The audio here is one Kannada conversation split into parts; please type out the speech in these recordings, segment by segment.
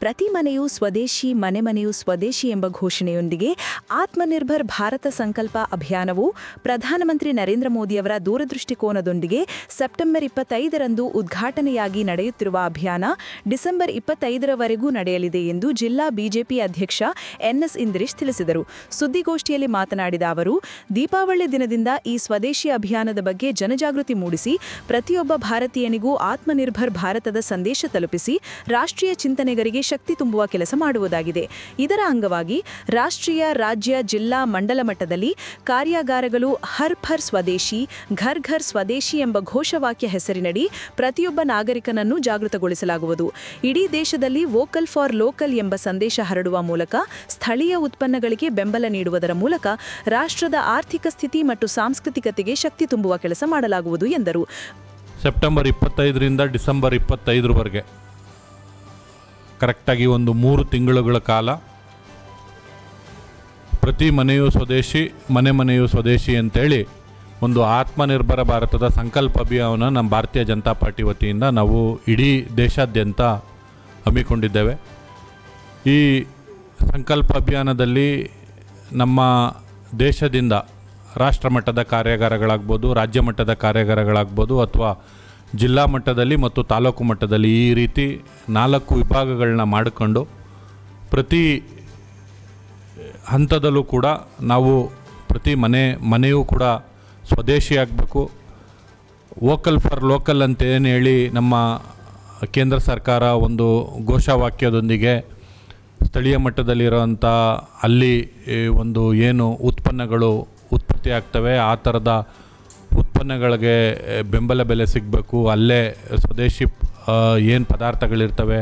ಪ್ರತಿ ಮನೆಯೂ ಸ್ವದೇಶಿ, ಮನೆ ಮನೆಯೂ ಸ್ವದೇಶಿ ಎಂಬ ಘೋಷಣೆಯೊಂದಿಗೆ ಆತ್ಮನಿರ್ಭರ್ ಭಾರತ ಸಂಕಲ್ಪ ಅಭಿಯಾನವು ಪ್ರಧಾನಮಂತ್ರಿ ನರೇಂದ್ರ ಮೋದಿಯವರ ದೂರದೃಷ್ಟಿಕೋನದೊಂದಿಗೆ ಸೆಪ್ಟೆಂಬರ್ ಇಪ್ಪತ್ತೈದರಂದು ಉದ್ಘಾಟನೆಯಾಗಿ ನಡೆಯುತ್ತಿರುವ ಅಭಿಯಾನ ಡಿಸೆಂಬರ್ ಇಪ್ಪತ್ತೈದರವರೆಗೂ ನಡೆಯಲಿದೆ ಎಂದು ಜಿಲ್ಲಾ ಬಿಜೆಪಿ ಅಧ್ಯಕ್ಷ ಎನ್ಎಸ್ ಇಂದ್ರೇಶ್ ತಿಳಿಸಿದರು. ಸುದ್ದಿಗೋಷ್ಠಿಯಲ್ಲಿ ಮಾತನಾಡಿದ ಅವರು, ದೀಪಾವಳಿ ದಿನದಿಂದ ಈ ಸ್ವದೇಶಿ ಅಭಿಯಾನದ ಬಗ್ಗೆ ಜನಜಾಗೃತಿ ಮೂಡಿಸಿ ಪ್ರತಿಯೊಬ್ಬ ಭಾರತೀಯನಿಗೂ ಆತ್ಮನಿರ್ಭರ್ ಭಾರತದ ಸಂದೇಶ ತಲುಪಿಸಿ ರಾಷ್ಟ್ರೀಯ ಚಿಂತನೆಗರಿಗೆ ಶಕ್ತಿ ತುಂಬುವ ಕೆಲಸ ಮಾಡುವುದಾಗಿದೆ. ಇದರ ಅಂಗವಾಗಿ ರಾಷ್ಟ್ರೀಯ, ರಾಜ್ಯ, ಜಿಲ್ಲಾ, ಮಂಡಲ ಮಟ್ಟದಲ್ಲಿ ಕಾರ್ಯಾಗಾರಗಳು ಹರ್ ಫರ್ ಸ್ವದೇಶಿ, ಘರ್ ಘರ್ ಸ್ವದೇಶಿ ಎಂಬ ಘೋಷವಾಕ್ಯ ಹೆಸರಿನಡಿ ಪ್ರತಿಯೊಬ್ಬ ನಾಗರಿಕನನ್ನು ಜಾಗೃತಗೊಳಿಸಲಾಗುವುದು. ಇಡೀ ದೇಶದಲ್ಲಿ ವೋಕಲ್ ಫಾರ್ ಲೋಕಲ್ ಎಂಬ ಸಂದೇಶ ಹರಡುವ ಮೂಲಕ ಸ್ಥಳೀಯ ಉತ್ಪನ್ನಗಳಿಗೆ ಬೆಂಬಲ ನೀಡುವುದರ ಮೂಲಕ ರಾಷ್ಟ್ರದ ಆರ್ಥಿಕ ಸ್ಥಿತಿ ಮತ್ತು ಸಾಂಸ್ಕೃತಿಕತೆಗೆ ಶಕ್ತಿ ತುಂಬುವ ಕೆಲಸ ಮಾಡಲಾಗುವುದು ಎಂದರು. ಸೆಪ್ಟೆಂಬರ್ ಇಪ್ಪತ್ತೈದರಿಂದ ಡಿಸೆಂಬರ್ ಇಪ್ಪತ್ತೈದರವರೆಗೆ. ಕರೆಕ್ಟಾಗಿ ಒಂದು ಮೂರು ತಿಂಗಳುಗಳ ಕಾಲ ಪ್ರತಿ ಮನೆಯೂ ಸ್ವದೇಶಿ, ಮನೆ ಮನೆಯೂ ಸ್ವದೇಶಿ ಅಂತೇಳಿ ಒಂದು ಆತ್ಮನಿರ್ಭರ ಭಾರತದ ಸಂಕಲ್ಪ ಅಭಿಯಾನ ನಮ್ಮ ಭಾರತೀಯ ಜನತಾ ಪಾರ್ಟಿ ವತಿಯಿಂದ ನಾವು ಇಡೀ ದೇಶಾದ್ಯಂತ ಹಮ್ಮಿಕೊಂಡಿದ್ದೇವೆ. ಈ ಸಂಕಲ್ಪ ಅಭಿಯಾನದಲ್ಲಿ ನಮ್ಮ ದೇಶದಿಂದ ರಾಷ್ಟ್ರಮಟ್ಟದ ಕಾರ್ಯಾಗಾರಗಳಾಗ್ಬೋದು ರಾಜ್ಯ ಮಟ್ಟದ ಕಾರ್ಯಾಗಾರಗಳಾಗ್ಬೋದು ಅಥವಾ ಜಿಲ್ಲಾ ಮಟ್ಟದಲ್ಲಿ ಮತ್ತು ತಾಲೂಕು ಮಟ್ಟದಲ್ಲಿ ಈ ರೀತಿ ನಾಲ್ಕು ವಿಭಾಗಗಳನ್ನ ಮಾಡಿಕೊಂಡು ಪ್ರತಿ ಹಂತದಲ್ಲೂ ಕೂಡ ನಾವು ಪ್ರತಿ ಮನೆ, ಮನೆಯೂ ಕೂಡ ಸ್ವದೇಶಿ ಆಗಬೇಕು. ವೋಕಲ್ ಫಾರ್ ಲೋಕಲ್ ಅಂತ ಏನು ಹೇಳಿ ನಮ್ಮ ಕೇಂದ್ರ ಸರ್ಕಾರ ಒಂದು ಘೋಷವಾಕ್ಯದೊಂದಿಗೆ ಸ್ಥಳೀಯ ಮಟ್ಟದಲ್ಲಿರೋಂಥ ಅಲ್ಲಿ ಒಂದು ಏನು ಉತ್ಪನ್ನಗಳು ಉತ್ಪತ್ತಿ ಆಗ್ತವೆ, ಆ ಥರದ ಉತ್ಪನ್ನಗಳಿಗೆ ಬೆಂಬಲ ಬೆಲೆ ಸಿಗಬೇಕು, ಅಲ್ಲೇ ಸ್ವದೇಶಿ ಏನು ಪದಾರ್ಥಗಳಿರ್ತವೆ,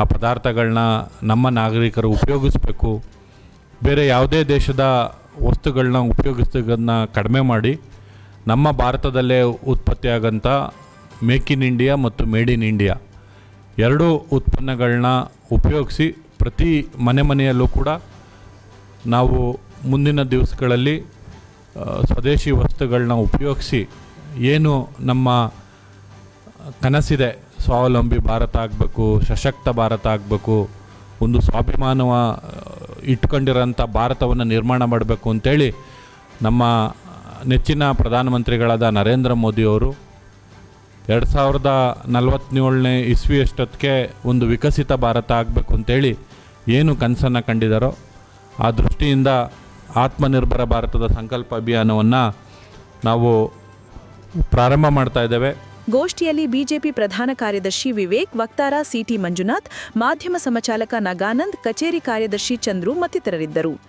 ಆ ಪದಾರ್ಥಗಳನ್ನ ನಮ್ಮ ನಾಗರಿಕರು ಉಪಯೋಗಿಸ್ಬೇಕು. ಬೇರೆ ಯಾವುದೇ ದೇಶದ ವಸ್ತುಗಳನ್ನ ಉಪಯೋಗಿಸೋದನ್ನ ಕಡಿಮೆ ಮಾಡಿ, ನಮ್ಮ ಭಾರತದಲ್ಲೇ ಉತ್ಪತ್ತಿಯಾಗಂಥ ಮೇಕ್ ಇನ್ ಇಂಡಿಯಾ ಮತ್ತು ಮೇಡ್ ಇನ್ ಇಂಡಿಯಾ ಎರಡೂ ಉತ್ಪನ್ನಗಳನ್ನ ಉಪಯೋಗಿಸಿ ಪ್ರತಿ ಮನೆ ಮನೆಯಲ್ಲೂ ಕೂಡ ನಾವು ಮುಂದಿನ ದಿವಸಗಳಲ್ಲಿ ಸ್ವದೇಶಿ ವಸ್ತುಗಳನ್ನ ಉಪಯೋಗಿಸಿ ಏನು ನಮ್ಮ ಕನಸಿದೆ, ಸ್ವಾವಲಂಬಿ ಭಾರತ ಆಗಬೇಕು, ಸಶಕ್ತ ಭಾರತ ಆಗಬೇಕು, ಒಂದು ಸ್ವಾಭಿಮಾನವ ಇಟ್ಕೊಂಡಿರೋಂಥ ಭಾರತವನ್ನು ನಿರ್ಮಾಣ ಮಾಡಬೇಕು ಅಂತೇಳಿ ನಮ್ಮ ನೆಚ್ಚಿನ ಪ್ರಧಾನಮಂತ್ರಿಗಳಾದ ನರೇಂದ್ರ ಮೋದಿಯವರು ಎರಡು ಸಾವಿರದ ನಲವತ್ತೇಳನೇ ಇಸ್ವಿ ಅಷ್ಟೊತ್ತಿಗೆ ಒಂದು ವಿಕಸಿತ ಭಾರತ ಆಗಬೇಕು ಅಂತೇಳಿ ಏನು ಕನಸನ್ನು ಕಂಡಿದ್ದಾರೋ ಆ ದೃಷ್ಟಿಯಿಂದ ಆತ್ಮನಿರ್ಭರ ಭಾರತದ ಸಂಕಲ್ಪ ಅಭಿಯಾನವನ್ನು ನಾವು ಪ್ರಾರಂಭ ಮಾಡ್ತಾ ಇದ್ದೇವೆ. ಗೋಷ್ಠಿಯಲ್ಲಿ ಬಿಜೆಪಿ ಪ್ರಧಾನ ಕಾರ್ಯದರ್ಶಿ ವಿವೇಕ್, ವಕ್ತಾರ ಸಿಟಿ ಮಂಜುನಾಥ್, ಮಾಧ್ಯಮ ಸಮಚಾಲಕ ನಗಾನಂದ್, ಕಚೇರಿ ಕಾರ್ಯದರ್ಶಿ ಚಂದ್ರು ಮತ್ತಿತರರಿದ್ದರು.